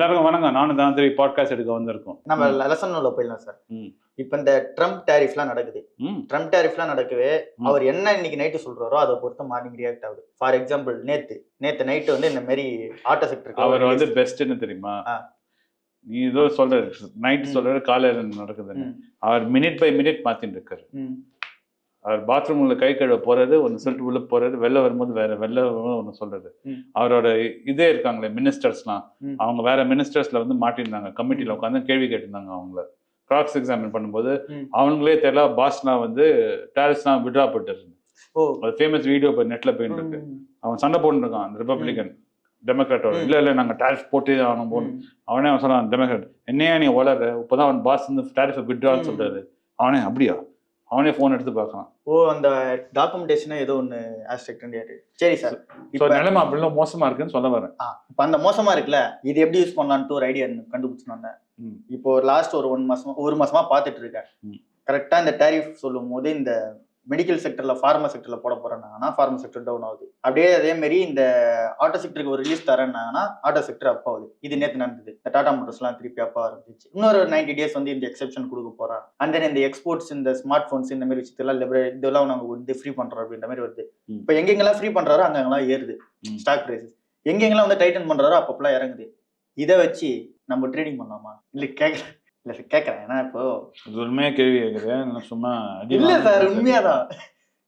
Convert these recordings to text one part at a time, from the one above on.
எல்லாருக்கும் வணக்கம். நானும் தான் திருப்பி பாட்காஸ்ட் எடுக்க வந்திருக்கோம். நம்ம லெசன் உள்ள போயிடலாம் சார். இப்போ இந்த ட்ரம்ப் டேரிஃப்லாம் நடக்குது. ட்ரம்ப் டேரிஃப்லாம் நடக்கவே. அவர் என்ன இன்னைக்கு நைட்டு சொல்றாரோ அதை பொறுத்து மார்னிங் ரியாக்ட் ஆகுது. ஃபார் எக்ஸாம்பிள் நேத்து நேத்து நைட்டு வந்து இந்த மாதிரி ஆட்டோ செக்டர் அவர் வந்து பெஸ்ட்னு தெரியுமா. நீ ஏதோ சொல்ற நைட் ம். சொல்றாரு காலையில நடக்குதுன்னு. அவர் மினிட் பை மினிட் மாத்திட்டு இருக்காரு. அவர் பாத்ரூம்ல கை கழுவ போறது ஒன்று சொல்லிட்டு உள்ள போறது வெளில வரும்போது வேற வெளில வரும்போது ஒன்று சொல்றது. அவரோட இதே இருக்காங்களே மினிஸ்டர்ஸ்லாம். அவங்க வேற மினிஸ்டர்ஸ்ல வந்து மாட்டியிருந்தாங்க. கமிட்டில உட்காந்து கேள்வி கேட்டிருந்தாங்க அவங்கள. கிராக்ஸ் எக்ஸாமின் பண்ணும்போது. அவங்களே தெரியல பாஸ்லாம் வந்து டேரிஸ்லாம் விட்ரா போட்டுரு ஓ. அது ஃபேமஸ் வீடியோ இப்போ நெட்ல போயிட்டு இருக்கு. அவன் சண்டை போட்டுருக்கான் அந்த ரிப்பப்ளிகன் டெமோக்ராட்டோட. இல்ல இல்ல நாங்க டேரிஃப் போட்டு அவனும் போகணும். அவனே அவன் சொன்னான் டெமோக்ராட் என்னையா நீ வளர இப்போதான் அவன் பாஸ் வந்து டேரிஃபை விட்ரான்னு ம். சொல்றாரு. அவனே அப்படியா? அவனே ஃபோன் எடுத்து பார்க்கலாம். ஓ அந்த டாக்குமெண்டேஷனே ஏதோ ஒன்று ஆஸ்ட்ரிக்ட் சரி சார் இப்போ நிலைமை அப்படிலாம் மோசமா இருக்குன்னு சொல்ல வரேன். இப்போ அந்த மோசமா இருக்குல்ல இது எப்படி யூஸ் பண்ணலான்ட்டு ஒரு ஐடியா கண்டுபிடிச்சு வந்தேன். ம். இப்போ லாஸ்ட் ஒரு ஒன் மாசமா ஒரு மாசமா பார்த்துட்டு இருக்கேன். ம். கரெக்டா இந்த டேரிஃப் சொல்லும் போது இந்த மெடிக்கல் செக்டர்ல ஃபார்மா செக்டர்ல போட போறேன்னாங்கன்னா ஃபார்மா செக்டர் டவுன் ஆகுது. அப்படியே அதே மாதிரி இந்த ஆட்டோ செக்டருக்கு ஒரு ரிலீஸ் தரேன்னாங்கன்னா ஆட்டோ செக்டர் அப் ஆகுது. இது நேத்து நடந்தது. இந்த டாடா மோட்டர்ஸ்லாம் திருப்பி அப்பா ஆரம்பிச்சிச்சு. இன்னொரு நைன்டி டேஸ் வந்து இந்த எக்ஸெப்ஷன் கொடுக்க போறோம் அண்ட் தென் இந்த எக்ஸ்போர்ட்ஸ் இந்த ஸ்மார்ட் ஃபோன்ஸ் இந்த மாதிரி விஷயத்தெல்லாம் லிபரே இதெல்லாம் நாங்க வந்து ஃப்ரீ பண்றோம் அப்படின்ற மாதிரி வருது. இப்போ எங்கெங்கெல்லாம் ஃப்ரீ பண்றாரோ அங்கங்கெல்லாம் ஏறுது. ஸ்டாக் பிரைசஸ் எங்கெங்கெல்லாம் வந்து டைட்டன் பண்றாரோ அப்பப்பெல்லாம் இறங்குது. இதை வச்சு நம்ம ட்ரேடிங் பண்ணலாமா? இல்ல கேட்கறேன். இல்ல சார் கேட்கறேன் ஏன்னா இப்போ இது உண்மையா கேள்வி கேட்குறேன் சும்மா இல்ல சார். உண்மையாதான்.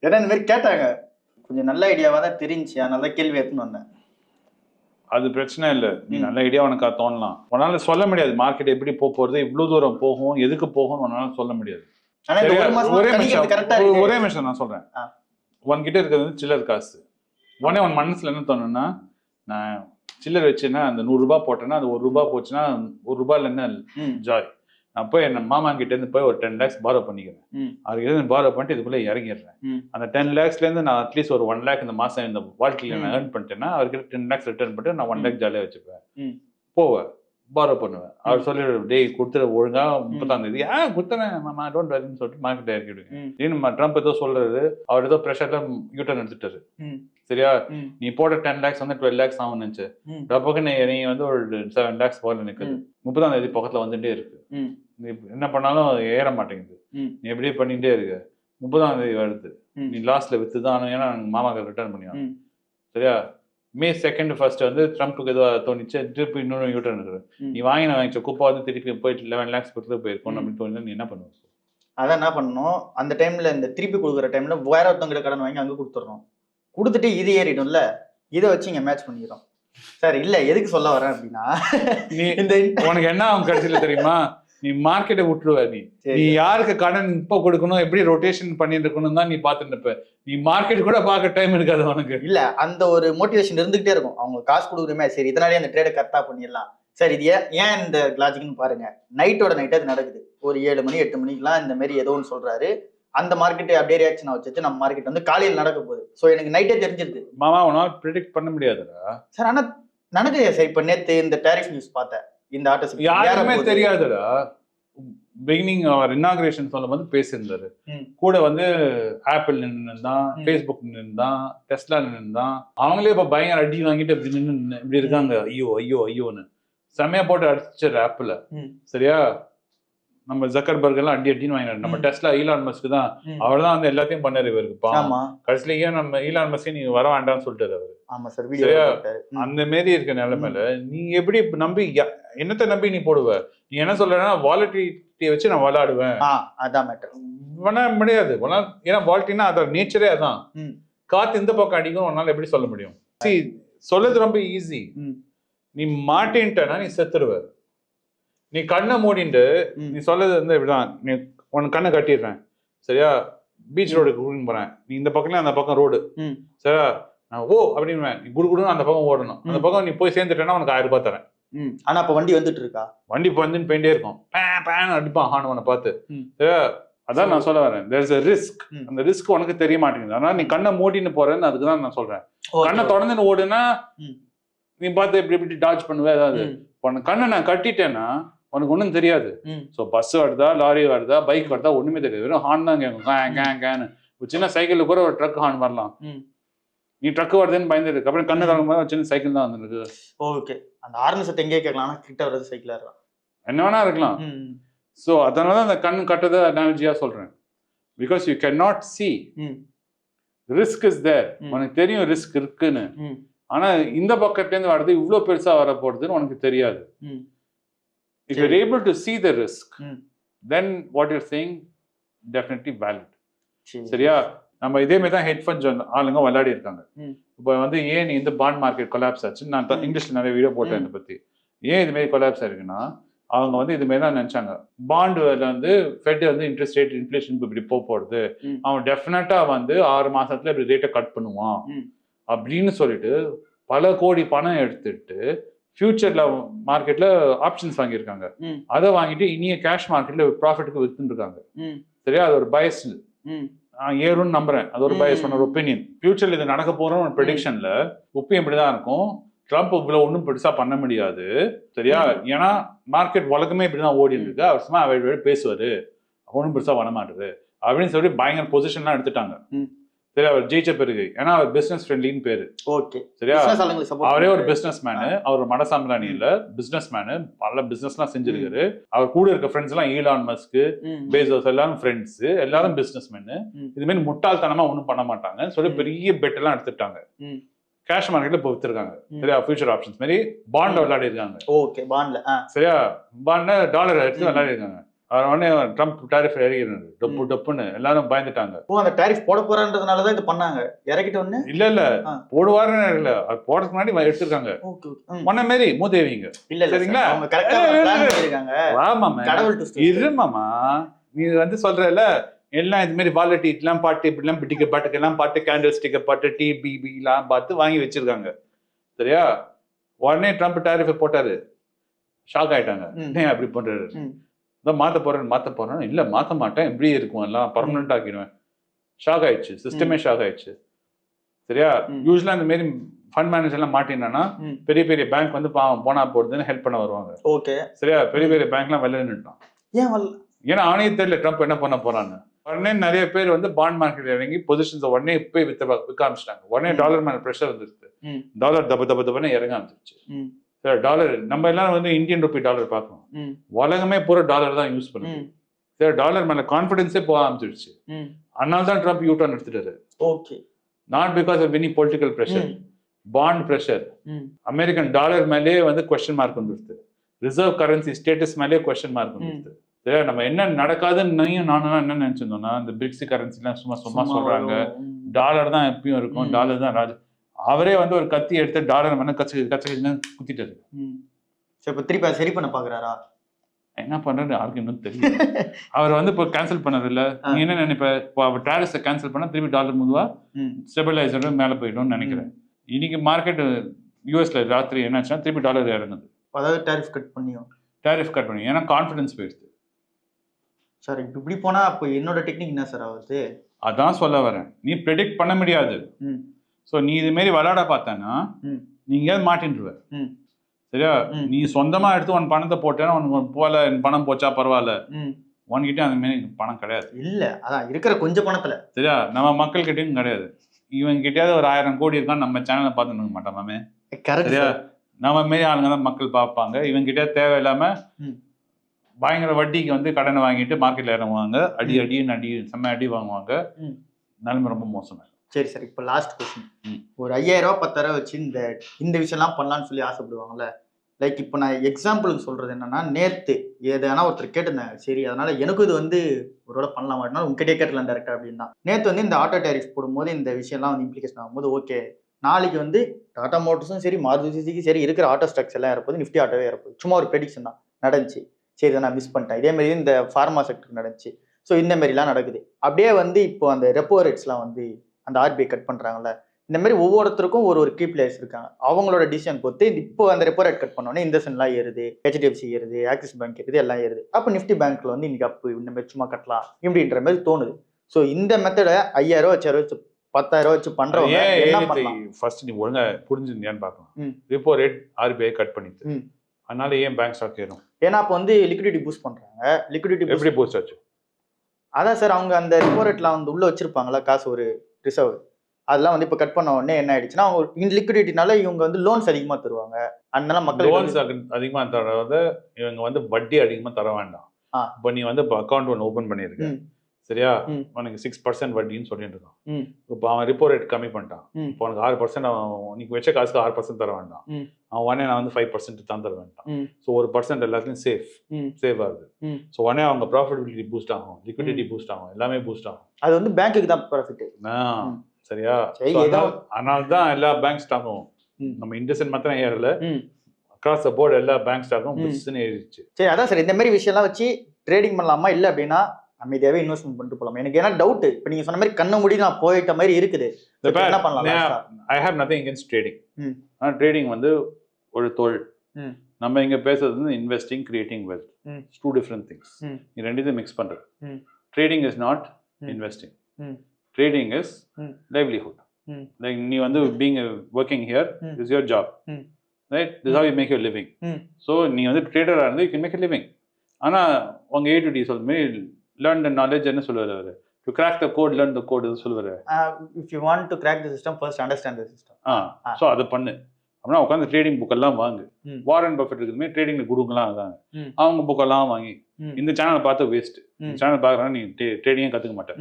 ஏன்னா இந்த மாதிரி கேட்டாங்க. கொஞ்சம் நல்ல ஐடியாவா தான் தெரிஞ்சுச்சு. அதனால தான் கேள்வி எடுத்துன்னு வந்தேன். அது பிரச்சனை இல்லை. நீ. நல்ல ஐடியா உனக்கு தோணலாம். உன்னால சொல்ல முடியாது. மார்க்கெட் எப்படி போக போறது இவ்வளவு தூரம் போகும் எதுக்கு போகும்னு உன்னால சொல்ல முடியாது? ஒரு நிமிஷம். ஒரு- நிமிஷம் நான் சொல்றேன். உன்கிட்ட இருக்கிறது வந்து சில்லர் காசு. உடனே உன் மனசுல என்ன தோணுன்னா நான் சில்லர் வச்சேன்னா அந்த நூறு ரூபாய் போட்டேன்னா அது ஒரு ரூபாய் போச்சுன்னா ஒரு ரூபாயில என்ன ஜாய் நான் போய் என் மாமா கிட்ட இருந்து போய் ஒரு டென் லேக்ஸ் பாரோ பண்ணிக்கிறேன் அதுக்கு இருந்து பாரோ பண்ணிட்டு இதுக்குள்ள இறங்கிடுறேன். அந்த டென் லேக்ஸ்ல இருந்து நான் அட்லீஸ்ட் ஒரு ஒன் லேக் இந்த மாசம் இந்த வாழ்க்கையில நான். ஏர்ன் பண்ணிட்டேன்னா அவர்கிட்ட டென் லேக்ஸ் ரிட்டர்ன் பண்ணிட்டு நான் ஒன். லேக் ஜாலியா வச்சுப்பேன். போவேன் பாரோ பண்ணுவேன். அவர் சொல்லி டேய் கொடுத்துட ஒழுங்கா முப்பத்தாம் தேதி ஆ கொடுத்துறேன் மாமா டோன்ட் வரின்னு சொல்லிட்டு மார்க்கெட் இறக்கிடுங்க ம், இன்னும் ட்ரம்ப் ஏதோ சொல்றாரு அவர் ஏதோ ப்ரெஷர்ல யூட்டர்ன் எடுத்துட்டாரு. சரியா? நீ போட்ட டென் லேக்ஸ் வந்து டுவெல் லேக்ஸ் ஆகும் நினைச்சு. டப்புக்கு நீ வந்து ஒரு செவன் லேக்ஸ் போல நிக்குது. ம். முப்பதாம் தேதி பக்கத்துல வந்துட்டே இருக்கு. நீ என்ன பண்ணாலும் ஏற மாட்டேங்குது. நீ எப்படியே பண்ணிட்டே இருக்க. முப்பதாம் தேதி வருது. நீ லாஸ்ட்ல வித்து தான். ஏன்னா மாமாக்கு ரிட்டர்ன் பண்ணி ஆகணும். ம். சரியா? மே செகண்ட் ஃபர்ஸ்ட் வந்து ட்ரம்ப்புக்கு ஏதோ தோணிச்சு திருப்பி இன்னொரு யூட்டர்ன் இருக்கு. நீ வாங்கின வாங்கிச்ச குப்பை வந்து திருப்பி போயிட்டு லெவன் லேக்ஸ் கொடுத்து போயிருக்கோம். அப்படின்னு தோணுது நீ என்ன பண்ணுவ? அதான் என்ன பண்ணணும்? அந்த டைம்ல இந்த திருப்பி கொடுக்குற டைம்ல வேற ஒருத்தவங்க கடன் வாங்கி அங்க கொடுத்துடணும் கொடுத்துட்டு இது ஏறிடும்ல இதை வச்சு இங்க மேட்ச் பண்ணிக்கிறோம் சார் இல்ல எதுக்கு சொல்ல வரேன் அப்படின்னா நீ இந்த உனக்கு என்ன அவன் கடைசியில தெரியுமா? நீ மார்க்கெட்டை விட்டுருவ நீ. நீ யாருக்கு கடன் இப்போ கொடுக்கணும் எப்படி ரொட்டேஷன் பண்ணிட்டு இருக்கணும் தான் நீ பார்த்துட்டு இருப்ப நீ மார்க்கெட் கூட பார்க்க டைம் இருக்காது உனக்கு. இல்ல அந்த ஒரு மோட்டிவேஷன் இருந்துகிட்டே இருக்கும். அவங்க காசு கொடுக்குறமே சரி இதனாலே அந்த ட்ரேடை கரெக்டா பண்ணிடலாம். சார் இது ஏன் இந்த லாஜிக்னு பாருங்க. நைட்டோட நைட் அது நடக்குது. ஒரு ஏழு மணி எட்டு மணிக்கெல்லாம் இந்த மாதிரி ஏதோ ஒன்று சொல்றாரு. அந்த மார்க்கெட் அப்படியே ரியாக்ஷன் வச்சுட்டு நம்ம மார்க்கெட் வந்து காலையில் நடக்க போகுது. ஸோ எனக்கு நைட்டே தெரிஞ்சிருது. மாமா உன்னால ப்ரிடிக்ட் பண்ண முடியாதுடா. சார் ஆனா நடக்குது சார். இப்போ நேத்து இந்த டேரிஃப் நியூஸ் பார்த்தேன். இந்த ஆட்டோ யாருக்குமே தெரியாதுடா. பிகினிங் அவர் இனாகிரேஷன் சொல்லும் போது பேசியிருந்தாரு. கூட வந்து ஆப்பிள் நின்று தான் ம். ஃபேஸ்புக் நின்று தான் டெஸ்லா நின்று தான் அவங்களே இப்ப பயங்கர அடி வாங்கிட்டு இப்படி நின்று இப்படி இருக்காங்க. ஐயோ ஐயோ ஐயோன்னு. செம்மையா போட்டு அடிச்சிரு ஆப்பிள். சரியா? நம்ம ஜக்கர்பர்க் எல்லாம் அடி அடின்னு வாங்கினாரு. நம்ம ம். டெஸ்லா ஈலான் மஸ்க்கு தான். அவர் தான் வந்து எல்லாத்தையும் பண்ணாரு இவருக்கு கடைசியில ஏன் நம்ம ஈலான் மஸ்கே நீங்க வர வேண்டாம்னு சொல்லிட்டாரு அவரு. ஆமா சார் வீடியோ அந்த மாரி இருக்க நிலைமையில நீ எப்படி நம்பி என்னத்த நம்பி நீ போடுவ? நீ என்ன சொல்றேன்னா வாலட்டிலிட்டியை வச்சு நான் விளையாடுவேன் ஆ அதான் மேட்டர் பண்ண முடியாது. ஏன்னா வால்ட்டினா அதோட நேச்சரே அதான். காத்து இந்த பக்கம் அடிக்கும் உன்னால எப்படி சொல்ல முடியும்? சொல்றது ரொம்ப ஈஸி. நீ மாட்டேன்ட்டனா நீ செத்துருவ. நீ கண்ணை மூடிண்டு. நீ சொல்றது வந்து இப்படிதான். நீ உனக்கு கண்ணை கட்டிடுறேன். சரியா? பீச் ரோடுக்கு கூட்டின்னு போறேன். நீ இந்த பக்கம் அந்த பக்கம் ரோடு. சரியா? நான் ஓ! அப்படின்னு நீ குடு குடுன்னு அந்த பக்கம் ஓடணும். அந்த. பக்கம் நீ போய் சேர்ந்துட்டேன்னா உனக்கு ஆயிரம் ரூபாய் தரேன். ஆனா அப்ப வண்டி வந்துட்டு இருக்கா வண்டி வந்துன்னு போயிட்டே இருக்கும். பே பேன் அடிப்பான் ஹானுவனை பார்த்து. சரியா? அதான் நான் சொல்ல வரேன். There is risk. அந்த ரிஸ்க் உனக்கு தெரிய மாட்டேங்குது. ஆனா நீ கண்ணை மூடின்னு போறேன்னு அதுக்கு தான் நான் சொல்றேன். கண்ணை. தொடர்ந்து ஓடுனா. நீ பார்த்து இப்படி இப்படி டாச் பண்ணுவ ஏதாவது. கண்ணை நான் கட்டிட்டேன்னா உனக்கு ஒன்றும் தெரியாது. ஸோ பஸ் வருதா லாரி வருதா பைக் வருதா ஒண்ணுமே தெரியாது. வெறும் ஹார்ன் தான் கேட்கும் கேன் கேன் ஒரு சின்ன சைக்கிள் கூட ஒரு ட்ரக் ஹார்ன் வரலாம். நீ ட்ரக் வருதுன்னு பயந்துருக்கு அப்புறம் கண்ணு கலங்கும் போது சின்ன சைக்கிள் தான் வந்துருக்கு. ஓகே அந்த ஆர்னு சத்தம் எங்கேயே கேட்கலாம். ஆனா கிட்ட வர்றது சைக்கிள் ஏறலாம் என்ன வேணா இருக்கலாம். ஸோ அதனால தான் அந்த கண் கட்டதை அனாலஜியாக சொல்கிறேன் because you can not see risk is there. உனக்கு தெரியும் ரிஸ்க் இருக்குன்னு. ம், ஆனா இந்த பக்கத்துலேருந்து வர்றது இவ்வளோ பெருசா வர போறதுன்னு உனக்கு தெரியாது. If you're able to see risk hmm. Then what you're saying definitely valid சரி. சரியா நம்ம இதே மாதிரி தான் ஹெட் ஃபண்ட்ஸ் ஆளுங்க விளையாடி இருக்காங்க. இப்போ வந்து ஏன் இந்த பாண்ட் மார்க்கெட் கொலாப்ஸ் ஆச்சு நான். இங்கிலீஷ்ல நிறைய வீடியோ போட்டேன். இதை பத்தி ஏன் இது மாதிரி கொலாப்ஸ் ஆயிருக்குன்னா அவங்க வந்து இது மாதிரி தான் நினைச்சாங்க பாண்டு வந்து ஃபெட் வந்து இன்ட்ரெஸ்ட் ரேட் இன்ஃபிளேஷன் இப்படி போக போறது ம். அவன் டெஃபினட்டா வந்து ஆறு மாசத்துல இப்படி ரேட்டை கட் பண்ணுவான். அப்படின்னு சொல்லிட்டு பல கோடி பணம் எடுத்துட்டு ஃபியூச்சர்ல மார்க்கெட்ல ஆப்ஷன்ஸ் வாங்கியிருக்காங்க. அதை வாங்கிட்டு இனிய கேஷ் மார்க்கெட்ல ப்ராஃபிட்டுக்கு ம், சரியா? அது ஒரு பயஸ் ஏறும்னு நம்புறேன். அது ஒரு. பயஸ் ஒரு ஒப்பீனியன் ஃபியூச்சர்ல இது நடக்க போற ஒரு ப்ரெடிக்ஷன்ல ஒப்பீனியன் இப்படிதான் இருக்கும்? ட்ரம்ப் இவ்வளவு ஒன்றும் பெருசா பண்ண முடியாது. சரியா? ஏன்னா மார்க்கெட் உலகமே இப்படிதான் ஓடிட்டு இருக்கு. அவர் சும்மா அவர் பேசுவாரு. ஒன்றும் பெருசா பண்ண மாட்டுது. அப்படின்னு சொல்லி பயங்கர பொசிஷன்லாம் எடுத்துட்டாங்க. சரி அவர் ஜெயிச்ச பிறகு. ஏன்னா அவர் பிசினஸ் ஃப்ரெண்ட்லின்னு பேரு. ஓகே. சரியா? அவரே ஒரு. பிசினஸ் மேனு அவர் மடசாம்பிராணி இல்ல. பிசினஸ் மேனு பல பிசினஸ்லாம் செஞ்சிருக்காரு. அவர் கூட இருக்க ஃப்ரெண்ட்ஸ் எல்லாம் ஈலான் மஸ்க்கு பேசோஸ் எல்லாரும் ஃப்ரெண்ட்ஸ் எல்லாரும் பிசினஸ் மேனு. இது மாதிரி முட்டாள்தனமா ஒன்றும் பண்ண மாட்டாங்க. சொல்லி. பெரிய பெட் எல்லாம் எடுத்துட்டாங்க. கேஷ் மார்க்கெட்ல இப்போ வித்துருக்காங்க. சரியா? ஃபியூச்சர் ஆப்ஷன்ஸ் மாதிரி பாண்ட் ம். விளையாடி இருக்காங்க ஓகே பாண்ட்ல சரியா? பாண்ட்ல டாலர் எடுத்து. விளையாடி இருக்காங்க உடனே ட்ரம்ப் டாரிஃப் இறங்கிடுறாரு டொப்பு. டொப்புன்னு எல்லாரும் பயந்துட்டாங்க. ஓ அந்த டாரிஃப் போட போறான்றதுனால தான் இது பண்ணாங்க. இறக்கிட்ட உடனே? இல்ல இல்ல. போடுவாருன்னு இல்ல. அவர் போடுறதுக்கு முன்னாடி எடுத்திருக்காங்க. முன்ன மாரி மூதேவிங்க. இல்ல சரிங்களா? ஆமாமே. இருமாமா நீ வந்து சொல்றல எல்லாம் இது மாதிரி வாலட்டிலாம் பாட்டு இப்படிலாம் பிடிக்க பாட்டுக்கு எல்லாம் பாட்டு கேண்டில் ஸ்டிக்கர் பாட்டு டி பிபி எல்லாம் பார்த்து வாங்கி வச்சிருக்காங்க. சரியா? உடனே ட்ரம்ப் டாரிஃபை போட்டாரு. ஷாக் ஆயிட்டாங்க. ஏன் அப்படி பண்றாரு. இதான் மாத்த போறேன் மாத்த போறேன். இல்ல மாத்த மாட்டேன். இப்படியே இருக்கும். எல்லாம் பர்மனெண்ட் ஆக்கிடுவேன். ஷாக் ஆயிடுச்சு. சிஸ்டமே ஷாக் ஆயிடுச்சு. சரியா? ம். யூஸ்வலா இந்த மாதிரி ஃபண்ட் மேனேஜர் எல்லாம் மாட்டினா ம். பெரிய பெரிய பேங்க் வந்து போனா போடுதுன்னு ஹெல்ப் பண்ண வருவாங்க. ஓகே. சரியா? பெரிய பெரிய பேங்க்லாம் வெளில நின்றுட்டான் ஏன் வரல ஏன்னா அவனே தெரியல ட்ரம்ப் என்ன பண்ண போறான்னு. உடனே நிறைய பேர் வந்து பாண்ட் மார்க்கெட் இறங்கி பொசிஷன்ஸ் உடனே போய் வித்த விற்க ஆரம்பிச்சிட்டாங்க. உடனே. டாலர் மேல ப்ரெஷர் வந்துருச்சு. டாலர் தப தப தபன்னு இறங்க ஆரம்பிச்சிருச்சு. சரி டாலர் நம்ம எல்லாரும் வந்து இந்தியன் ருபி டாலர் பார்க்கணும் உலகமே பூரா டாலர் தான் யூஸ் பண்ணுது. ம், சரி டாலர் மேல கான்ஃபிடன்ஸே போக ஆரம்பிச்சிருச்சு. அதனால தான் ட்ரம்ப் யூ டர்ன் எடுத்துட்டாரு. Okay. Not because of any political pressure bond pressure American dollar மேலே வந்து கொஸ்டின் மார்க் வந்துருது ரிசர்வ் கரன்சி ஸ்டேட்டஸ் மேலே கொஸ்டின் மார்க் வந்துருது சரியா நம்ம என்ன நடக்காதுன்னு நீயும் நானும் என்ன நினைச்சிருந்தோம்னா இந்த பிரிக்ஸ் கரன்சிலாம் சும்மா சும்மா சொல்றாங்க. டாலர் தான் எப்பயும் இருக்கும். டாலர் தான் ராஜ் அவரே வந்து ஒரு கத்தி எடுத்து டாலர் மேல கச்சு கச்சு குத்திட்டாரு. ம். சரி இப்ப திருப்பி அதை சரி பண்ண பாக்குறாரா? என்ன பண்றது யாருக்கும் இன்னும் தெரியல. அவர் வந்து இப்போ கேன்சல் பண்ணது இல்ல நீ என்ன நினைப்ப? இப்போ டேரிஸை கேன்சல் பண்ணா திருப்பி டாலர் முதுவா ஸ்டெபிளைசர் மேல போயிடும்னு நினைக்கிறேன். இன்னைக்கு மார்க்கெட் யூஎஸ்ல ராத்திரி என்னாச்சுன்னா திருப்பி டாலர் இறங்குது அதாவது டாரிஃப் கட் பண்ணியும் டேரிஃப் கட் பண்ணி ஏன்னா கான்ஃபிடன்ஸ் போயிடுது சார் இப்ப இப்படி போனா அப்போ என்னோட டெக்னிக் என்ன சார் ஆகுது? அதான் சொல்ல வரேன். நீ ப்ரெடிக்ட் பண்ண முடியாது. ம், ஸோ நீ இது மாரி விளையாட பார்த்தேன்னா ம். நீ எங்கேயாவது மாட்டின்றுவ. சரியா. நீ சொந்தமா எடுத்து உன் பணத்தை போட்டேன்னா உன் போல என் பணம் போச்சா பரவாயில்ல. உன்கிட்ட அந்த மாரி பணம் கிடையாது இல்ல அதான் இருக்கிற கொஞ்சம் பணத்துல சரியா நம்ம மக்கள்கிட்டயும் கிடையாது இவன் கிட்டயாவது ஒரு ஆயிரம் கோடி இருக்கான்னு நம்ம சேனலை பார்த்து நிற்க மாட்டோம் மாமே சரியா நம்ம மாரி ஆளுங்க தான் மக்கள் பார்ப்பாங்க இவங்க கிட்ட தேவையில்லாம. பயங்கர வட்டிக்கு வந்து கடனை வாங்கிட்டு மார்க்கெட்ல இறங்குவாங்க அடி. அடின்னு அடி செம்ம அடி வாங்குவாங்க. நிலைமை ரொம்ப மோசமா சரி சார் இப்போ லாஸ்ட் கொஸ்டின். ஒரு ஐயாயிரம் ரூபாய் பத்தாயிரம் வச்சு இந்த இந்த விஷயம்லாம் பண்ணலாம்னு சொல்லி ஆசைப்படுவாங்கல்ல. லைக் இப்போ நான் எக்ஸாம்பிளுக்கு சொல்றது என்னன்னா நேத்து எதனா ஒருத்தர் கேட்டிருந்தாங்க. சரி அதனால எனக்கும் இது வந்து ஒரு வேளை பண்ணலாம்? மாட்டேனா உங்ககிட்டே கேட்டலாம் டேரக்டா அப்படின்னா. நேத்து வந்து இந்த ஆட்டோ டேரிஃப் போடும்போது இந்த விஷயம்லாம் வந்து இம்ப்ளிகேஷன் ஆகும்போது ஓகே நாளைக்கு வந்து டாடா மோட்டர்ஸும் சரி மாருதி சுசுகி சரி இருக்கிற ஆட்டோ ஸ்டாக்ஸ் எல்லாம் இறப்போது நிஃப்டி ஆட்டோவே இறப்போது சும்மா ஒரு ப்ரெடிக்ஷன் தான். நடந்துச்சு. சரி இதை நான் மிஸ் பண்ணிட்டேன். இதே மாதிரி இந்த ஃபார்மா செக்டருக்கு நடந்துச்சு. ஸோ இந்த மாதிரிலாம் நடக்குது. அப்படியே வந்து இப்போ அந்த ரெப்போ ரேட்ஸ்லாம் வந்து அந்த ஆர்பிஐ கட் பண்ணுறாங்கல்ல இந்த மாதிரி ஒவ்வொருத்தருக்கும் ஒரு ஒரு கீ பிளேயர்ஸ் இருக்காங்க. அவங்களோட டிசிஷன் பொறுத்து இப்போ அந்த ரெப்போ ரேட் கட் பண்ணோன்னே இந்த சென்லாம் ஏறுது ஹெச்டிஎஃப்சி ஏறுது ஆக்சிஸ் பேங்க் ஏறுது எல்லாம் ஏறுது. அப்போ நிஃப்டி பேங்க்ல வந்து இன்னைக்கு அப்பு இந்த மாதிரி சும்மா கட்டலாம் இப்படின்ற மாதிரி தோணுது. ஸோ இந்த மெத்தடை ஐயாயிரம் வச்சாயிரம் வச்சு பத்தாயிரம் ரூபா வச்சு பண்றவங்க என்ன ஃபர்ஸ்ட் நீ ஒழுங்கா புரிஞ்சிருந்தியான்னு பார்க்கணும். ரிப்போ ரேட் ஆர்பிஐ கட் பண்ணிட்டு. அதனால ஏன் பேங்க் ஸ்டாக் ஏறும்? ஏன்னா அப்போ வந்து லிக்விடிட்டி பூஸ்ட் பண்றாங்க. லிக்விடிட்டி எப்படி போஸ்ட் ஆச்சு? அதான் சார் அவங்க அந்த ரெப்போ ரேட்ல வந்து உள்ள வச்சிருப்பாங்களா காசு ஒரு ரிசர்வ் அதெல்லாம் வந்து இப்போ கட் பண்ண உடனே என்ன ஆயிடுச்சுன்னா அவங்க லிக்விடிட்டினால இவங்க வந்து லோன்ஸ் அதிகமா தருவாங்க அதனால மக்கள் லோன்ஸ் அதிகமா தரத இவங்க வந்து வட்டி அதிகமா தர வேண்டாம். இப்போ நீ வந்து இப்போ அக்கௌண்ட் ஒன்று ஓபன் பண்ணியிருக்க. சரியா. உனக்கு சிக்ஸ் பர்சன்ட் வட்டின்னு சொல்லிட்டு இருக்கான். இப்போ அவன் ரிப்போ ரேட் கம்மி பண்ணிட்டான். இப்போ உனக்கு ஆறு பர்சன்ட் அவன் நீ வச்ச காசுக்கு ஆறு பர்சன்ட் தர வேண்டாம். அவன் உடனே நான் வந்து ஃபைவ் பர்சன்ட் தான் தர வேண்டாம். ஸோ ஒரு பர்சன்ட் எல்லாத்துலையும் சேஃப். சேவ் ஆகுது. ஸோ உடனே அவங்க ப்ராஃபிட்டபிலிட்டி பூஸ்ட் ஆகும் லிக்விடிட்டி பூஸ்ட் ஆகும் எல்லாமே பூஸ்ட் ஆகும் அது வந்து பேங்க்குக்கு தான் ப்ராஃபிட். சரியா அதனால- தான் எல்லா பேங்க் ஸ்டாக்கும். நம்ம இண்டஸ்இன் மாத்திரம் ஏறல. அக்ராஸ் த போர்டு எல்லா பேங்க் ஸ்டாக்கும் ஏறிடுச்சு சரி அதான் சார் இந்த மாதிரி விஷயம்லாம் வச்சு ட்ரேடிங் பண்ணலாமா இல்லை அப்படின்னா அமைதியாவே இன்வெஸ்ட்மெண்ட் பண்ணிட்டு போகலாம் எனக்கு ஏன்னா டவுட் இப்போ நீங்க சொன்ன மாதிரி கண்ண மூடி நான் போயிட்ட மாதிரி இருக்குது என்ன பண்ணலாம்? I have nothing against trading. ஆனால் ட்ரேடிங் வந்து ஒரு தொழில். நம்ம இங்க பேசுறது வந்து investing creating wealth. Two different things. நீ ரெண்டுத்தையும் மிக்ஸ் பண்றது. Trading is not. Investing. Trading is. Livelihood. Like நீ வந்து being working here. Is your job. Right this how you make your living. So நீ வந்து ட்ரேடராக இருந்து யூ மேக் லிவிங் ஆனா உங்க ஏ டு டி சொல்ற மாதிரி லேர்ன் த நாலேஜ் என்ன சொல்லுவார் அவர் to crack the code learn the code சொல்லுவார் if you want to crack the system first understand the system ah. So அதை பண்ணு அப்படின்னா உட்காந்து ட்ரேடிங் புக்கெல்லாம் வாங்கு. வாரன் பஃபெட் இருக்குதுமே ட்ரேடிங்ல குடுங்கலாம் இருக்காங்க. அவங்க புக்கெல்லாம் வாங்கி. இந்த சேனலை பார்த்து வேஸ்ட் சேனல் பார்க்குறா நீ ட்ரேடிங்கே கற்றுக்க மாட்டேன்.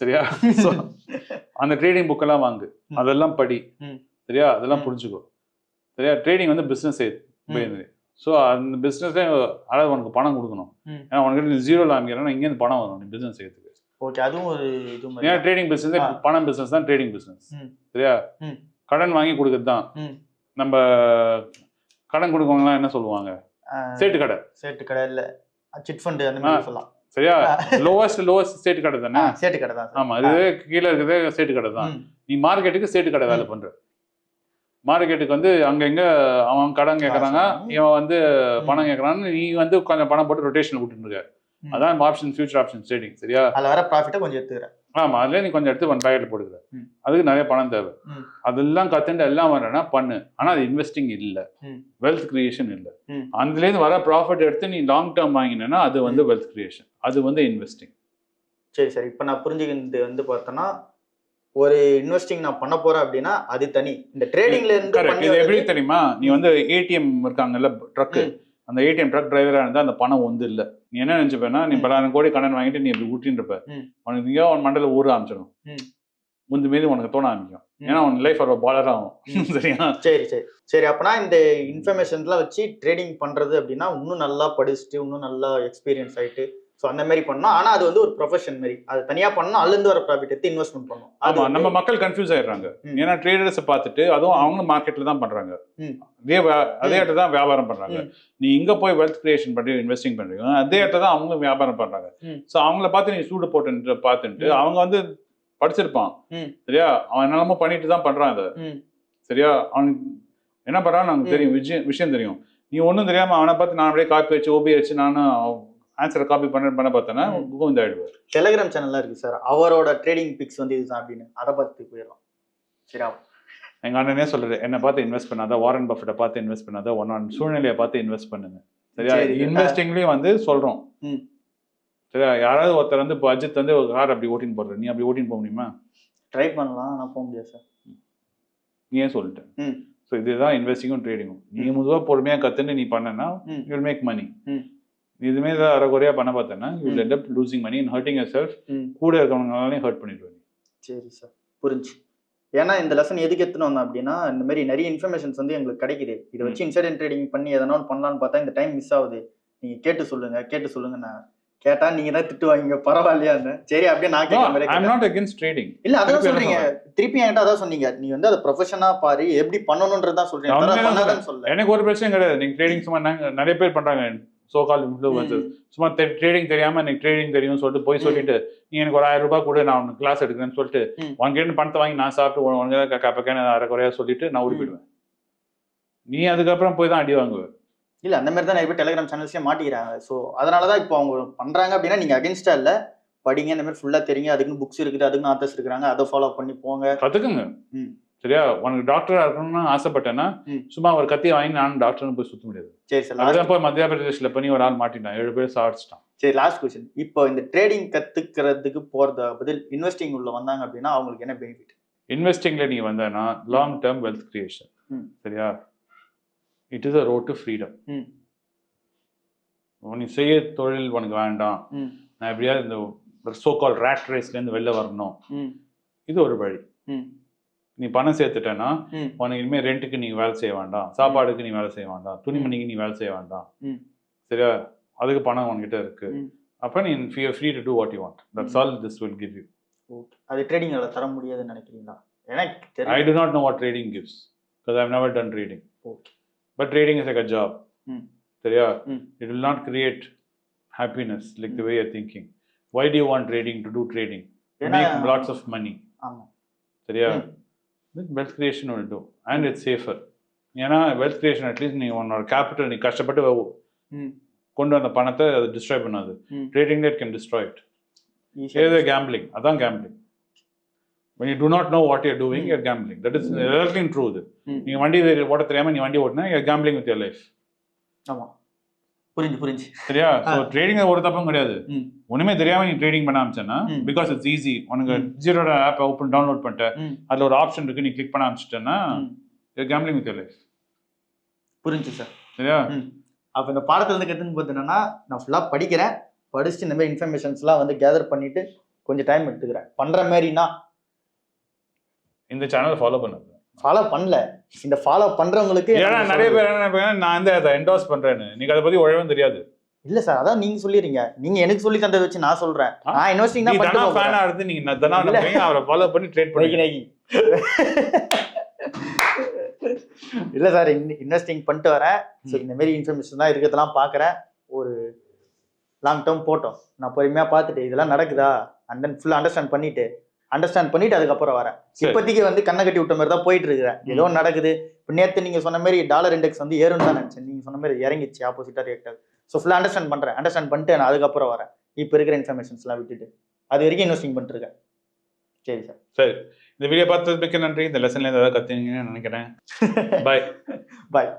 சரியா அந்த ட்ரேடிங் புக்கெல்லாம் வாங்கு. அதெல்லாம் படி. சரியா அதெல்லாம். புரிஞ்சுக்கோ சரியா ட்ரேடிங் வந்து பிஸ்னஸ். ஸோ அந்த பிஸ்னஸ்ல அதாவது உனக்கு பணம் கொடுக்கணும். ஏன்னா உனக்கு நீ ஜீரோல ஆரம்பிக்கிறேன்னா இங்கேருந்து பணம் வரும் நீ பிஸ்னஸ் செய்யறதுக்கு. ஓகே அதுவும் ஒரு இது ஏன்னா. Trading business. பணம் பிஸ்னஸ் தான் ட்ரேடிங் பிஸ்னஸ். சரியா. கடன் வாங்கி கொடுக்கறது தான். நம்ம கடன் கொடுக்கவங்கலாம் என்ன சொல்லுவாங்க? சேட்டு கடை. சேட்டு கடை இல்ல. சிட் ஃபண்ட் அந்த மாதிரி. சொல்லலாம். சரியா? லோவஸ்ட் லோவஸ்ட் ஸ்டேட் கடை தானே? சேட்டு கடை தான் ஆமா இது கீழே இருக்கிறதே ஸ்டேட் கடை தான். நீ மார்க்கெட்டுக்கு ஸ்டேட் கடை வேலை பண்ற. மார்க்கெட்டுக்கு வந்து அங்க எங்க அவன் கடன் கேக்குறாங்க காசு. இவன் வந்து. பணம் கேக்குறான்னு நீ வந்து கொஞ்சம் பணம் போட்டு ரொட்டேஷன் ம். அதான் ஆப்ஷன் ஃபியூச்சர் ஆப்ஷன் ட்ரேடிங் சரியா அதுல வர ப்ராஃபிட்டை கொஞ்சம் எடுத்துக்கிறேன் ஆமா அதுல நீ கொஞ்சம் எடுத்து ஒன் பேக்கெட்ல போட்டுக்கிற. அதுக்கு நிறைய பணம் தேவை. அதெல்லாம் கத்துட்டு எல்லாம் வரேன்னா பண்ணு ஆனா அது இன்வெஸ்டிங் இல்ல. வெல்த் கிரியேஷன் இல்ல ம். அதுல இருந்து வர ப்ராஃபிட் எடுத்து நீ லாங் டேர்ம் வாங்கினேன்னா அது வந்து வெல்த் கிரியேஷன் அது வந்து இன்வெஸ்டிங் சரி சரி இப்போ நான் புரிஞ்சுக்கிறது வந்து பார்த்தோன்னா ஒரு இன்வெஸ்டிங் நான் பண்ண போறேன் அப்படின்னா அது தனி. இந்த ட்ரேடிங்ல இருந்து இது எப்படி தெரியுமா? நீ வந்து ஏடிஎம் இருக்காங்கல்ல ட்ரக் ம். அந்த ஏடிஎம் ட்ரக் டிரைவரா இருந்தா அந்த பணம் வந்து இல்ல. நீ என்ன நினைச்சுப்பேன்னா நீ. பலாயிரம் கோடி கடன் வாங்கிட்டு நீ இப்படி ஊட்டின்னு இருப்ப. உனக்கு எங்கேயோ உன் மண்டல ஊற ஆரம்பிச்சிடும். முந்து மீது உனக்கு தோண ஆரம்பிக்கும். ஏன்னா உன் லைஃப் ஒரு பாலர் ஆகும். சரியா? சரி சரி. சரி அப்பனா இந்த இன்ஃபர்மேஷன்ஸ்லாம் வச்சு ட்ரேடிங் பண்றது அப்படின்னா இன்னும் நல்லா படிச்சுட்டு இன்னும் நல்லா எக்ஸ்பீரியன்ஸ் ஆயிட்டு ஸோ அந்த மாதிரி பண்ணோம் ஆனா அது வந்து ஒரு ப்ரொஃபஷன் மாதிரி அது தனியா பண்ணணும் அதுலேருந்து வர ப்ராஃபிட் எடுத்து இன்வெஸ்ட்மெண்ட் பண்ணணும் அது ஆமா வந்து- நம்ம மக்கள் கன்ஃபியூஸ் ஆயிடுறாங்க. ஏன்னா ட்ரேடர்ஸை பார்த்துட்டு அதுவும் அவங்க மார்க்கெட்ல தான் பண்றாங்க ம். அதே அதே இடத்துல தான் வியாபாரம் பண்றாங்க ம். நீ இங்க போய் வெல்த் கிரியேஷன் பண்ணி இன்வெஸ்டிங் பண்றீங்க அதே இடத்துல தான் அவங்களும் வியாபாரம் பண்றாங்க ம். ஸோ அவங்கள பார்த்து நீ சூடு போட்டு பார்த்துட்டு. அவங்க வந்து படிச்சிருப்பான். சரியா அவன் என்னெல்லாமோ பண்ணிட்டு தான் பண்றான் அதை. சரியா அவனுக்கு என்ன பண்றான்னு நமக்கு. தெரியும் விஷயம் விஷயம் தெரியும் நீ ஒன்றும் தெரியாம அவனை பார்த்து நான் அப்படியே காப்பி வச்சு ஓபி வச்சு நானும் ஆன்சரை காப்பி பண்ண பண்ண பார்த்தேன்னா ம். கோவிந்தாயிடுவார் டெலிகிராம் சேனல்லாம் இருக்கு சார். அவரோட ட்ரேடிங் பிக்ஸ் வந்து இதுதான் அப்படின்னு. அதை பார்த்து போயிடலாம். சரி எங்க அண்ணனே சொல்றாரு என்ன பார்த்து இன்வெஸ்ட் பண்ணாத வாரன் பஃபெட்டை பார்த்து இன்வெஸ்ட் பண்ணாத ஒன் ஒன் சூழ்நிலையை பார்த்து இன்வெஸ்ட் பண்ணுங்க. சரியா? சரி. இன்வெஸ்டிங்லயும் வந்து சொல்றோம். ம். சரியா? யாராவது ஒருத்தர் வந்து இப்போ அஜித் வந்து ஒரு கார் அப்படி ஓட்டின்னு போடுற நீ அப்படி ஓட்டின்னு போக முடியுமா? ட்ரை பண்ணலாம் ஆனால் போக முடியாது சார். நீ ஏன் சொல்லிட்டேன். ஸோ இதுதான் இன்வெஸ்டிங்கும் ட்ரேடிங்கும் நீ முதுவா பொறுமையா கத்துன்னு நீ பண்ணனா ம். You make money. இதுமே தான் அரைக்குறையா பண்ண பார்த்தேன்னா you end up losing money in hurting yourself கூட இருக்கவங்களாலையும் ஹர்ட் பண்ணிடுவேன் சரி சார் புரிஞ்சு. ஏன்னா இந்த லெசன் எதுக்கு எடுத்துன்னு வந்தோம் அப்படின்னா இந்த மாதிரி நிறைய இன்ஃபர்மேஷன்ஸ் வந்து எங்களுக்கு கிடைக்குது. இதை வச்சு இன்சைடன் ட்ரேடிங் பண்ணி எதனா ஒன்று பண்ணலான்னு பார்த்தா இந்த டைம் மிஸ் ஆகுது. நீங்க கேட்டு சொல்லுங்க கேட்டு சொல்லுங்க நான். கேட்டா நீங்க தான் திட்டுவாங்க பரவாயில்லையான்னு. சரி அப்படியே நான் கேட்டேன். நாட் அகேன்ஸ்ட் ட்ரேடிங் இல்ல அதான் சொல்றீங்க. திருப்பி என்கிட்ட அதான் சொன்னீங்க. நீ வந்து அதை ப்ரொஃபஷனா பாரு எப்படி பண்ணணும்ன்றதான் சொல்றீங்க. எனக்கு ஒரு பிரச்சனையும் கிடையாது. நீங்க ட்ரேடிங் சும்மா நிறைய பேர் பண்றாங்க. சோ கால் இன்ஃப்ளூவன்சஸ் சும்மா ட்ரேடிங் தெரியாம எனக்கு ட்ரேடிங் தெரியும் சொல்லிட்டு போய். சொல்லிட்டு நீ எனக்கு ஒரு ஆயிரம் ரூபாய் கூட நான் உனக்கு கிளாஸ் எடுக்கிறேன்னு சொல்லிட்டு. உனக்கு பணத்தை வாங்கி நான் சாப்பிட்டு உனக்கு கப்பக்கன்னு அரை குறையா சொல்லிட்டு நான் ஓடி. போயிடுவேன் நீ அதுக்கப்புறம் போய் தான் அடி வாங்குவ இல்ல அந்த மாதிரி தான் நிறைய பேர் டெலிகிராம் சேனல்ஸ்லயே மாட்டிக்கிறாங்க ஸோ அதனாலதான் இப்போ அவங்க பண்றாங்க அப்படின்னா நீங்க அகேன்ஸ்டா இல்ல படிங்க இந்த மாதிரி ஃபுல்லா தெரியுங்க அதுக்குன்னு புக்ஸ் இருக்குது அதுக்குன்னு ஆத்தர்ஸ் இருக்கிறாங்க அதை ஃபாலோ பண்ணி போங்க கத்துக்குங்க ம். சரியா? உனக்கு டாக்டரா இருக்கணும்னு ஆசைப்பட்டேன்னா. சும்மா ஒரு கத்தியை வாங்கி நானும் டாக்டர்னு போய் சுத்த முடியாது. சரி சார் அதுதான் போய் மத்திய பிரதேஷ்ல பண்ணி ஒரு ஆள் மாட்டிட்டான். ஏழு பேர் சாடிச்சிட்டான் சரி லாஸ்ட் கொஸ்டின் இப்போ இந்த ட்ரேடிங் கத்துக்கிறதுக்கு போறத பதில் இன்வெஸ்டிங் உள்ள வந்தாங்க அப்படின்னா அவங்களுக்கு என்ன பெனிஃபிட் இன்வெஸ்டிங்ல நீ வந்தனா லாங் டேர்ம் வெல்த் கிரியேஷன். சரியா? It is a road to freedom நீ செய்ய தொழில் உனக்கு வேண்டாம். நான் எப்படியாவது இந்த சோ கால் ரேட் ரேஸ்லேருந்து வெளில வரணும். இது ஒரு வழி. நீ பணம் சேர்த்துட்டேன்னா உனக்கு இனிமேல் ரெண்ட்டுக்கு நீ வேலை செய்ய வேண்டாம். சாப்பாடுக்கு நீ வேலை செய்ய வேண்டாம். துணிமணிக்கு நீ வேலை செய்ய வேண்டாம். சரியா? அதுக்கு பணம் உன்கிட்ட இருக்கு. அப்போ நீ free to do what you want that's all this will give you அது ட்ரேடிங்ல தர முடியாதுன்னு நினைக்கிறீங்களா? எனக்கு I do not know what trading gives because I've never done trading. Okay trading is like a job. ம். சரியா? ம். It will not create happiness like the way you're thinking. Why do you want trading? To do trading? To ஏன்னா make lots of money. ஆமா. சரியா? Wealth creation will do. And it's safer. ஏன்னா wealth creation at least நீ உன்னோட capital நீ கஷ்டப்பட்டு கொண்டு வந்த பணத்தை அது டிஸ்ட்ராய் பண்ணாது trading that can destroy it ஏதோ கேம்பிளிங் அதான் gambling when you do not know what you're doing you're gambling that is ம். everything true நீங்க வண்டி ஓட்ட தெரியாம நீ வண்டி ஓட்டினா you're gambling with your life ஆமா புரிஞ்சு புரிஞ்சு. சரியா? ஸோ. ட்ரேடிங் ஒரு தப்பும் கிடையாது. ஒண்ணுமே தெரியாம நீ ட்ரேடிங் பண்ண ஆரம்பிச்சேன்னா. பிகாஸ் இட்ஸ் ஈஸி உனக்கு ம். ஜீரோட ஆப் ஓப்பன் டவுன்லோட் பண்ணிட்ட ம். அதுல ஒரு ஆப்ஷன் இருக்கு நீ கிளிக் பண்ண ஆரம்பிச்சிட்டேன்னா ம். கேம்பிளிங் வித் லைஃப் புரிஞ்சு சார் சரியா? அப்போ இந்த பாடத்துல இருந்து கற்றுன்னு பார்த்தீங்கன்னா நான் ஃபுல்லாக படிக்கிறேன். படிச்சுட்டு இந்த மாதிரி இன்ஃபர்மேஷன்ஸ்லாம் வந்து கேதர் பண்ணிட்டு கொஞ்சம் டைம் எடுத்துக்கிறேன். பண்ற மாதிரினா இந்த சேனல் ஃபாலோ பண்ணுங்க ஃபாலோ பண்ணல. இந்த ஃபாலோ பண்றவங்களுக்கு ஏன்னா நிறைய. பேர் என்ன நான் வந்து அதை என்டோஸ் பண்றேன்னு. நீங்க அதை பத்தி உழவும் தெரியாது. இல்ல சார் அதான் நீங்க சொல்லிடுறீங்க. நீங்க எனக்கு சொல்லி தந்ததை வச்சு நான் சொல்றேன்? நான் இன்வெஸ்டிங் தான் பண்ணிட்டு ஃபேனா இருந்து நீங்க தனா அவரை ஃபாலோ பண்ணி ட்ரேட் பண்ணி இல்ல சார் இன்வெஸ்டிங் பண்ணிட்டு வரேன். ஸோ இந்த மாதிரி இன்ஃபர்மேஷன் தான் இருக்கிறதெல்லாம் பார்க்குறேன் ஒரு லாங் டேர்ம் போட்டோம் நான் பொறுமையா பார்த்துட்டு இதெல்லாம் நடக்குதா? அண்ட் தென் ஃபுல்லாக அண்டர்ஸ்டாண்ட் பண்ணிட்டு அண்டர்ஸ்டாண்ட் பண்ணிட்டு அதுக்கப்புறம் வரேன். இப்போதைக்கு வந்து கண்ணை கட்டி விட்ட மாதிரி தான் போயிட்டு இருக்கிறேன் ஏதோ நடக்குது. இப்போ நேற்று நீங்க சொன்ன மாதிரி டாலர் இண்டெக்ஸ் வந்து ஏறும்னு தான் நினைச்சேன். நீங்க சொன்ன மாதிரி இறங்கிச்சு ஆப்போசிட்டா ரியாக்ட் ஆகுது ஸோ ஃபுல்லாக அண்டர்ஸ்டாண்ட் பண்றேன். அண்டர்ஸ்டாண்ட் பண்ணிட்டு நான் அதுக்கப்புறம் வரேன். இப்போ இருக்கிற இன்ஃபர்மேஷன்ஸ்லாம் விட்டுட்டு. அது வரைக்கும் இன்வெஸ்டிங் பண்ணிட்டு இருக்கேன் சரி சார் சரி. இந்த வீடியோ பார்த்ததுக்கு நன்றி. இந்த லெசன்ல ஏதாவது கத்துனீங்கன்னு நினைக்கிறேன். பாய் பாய்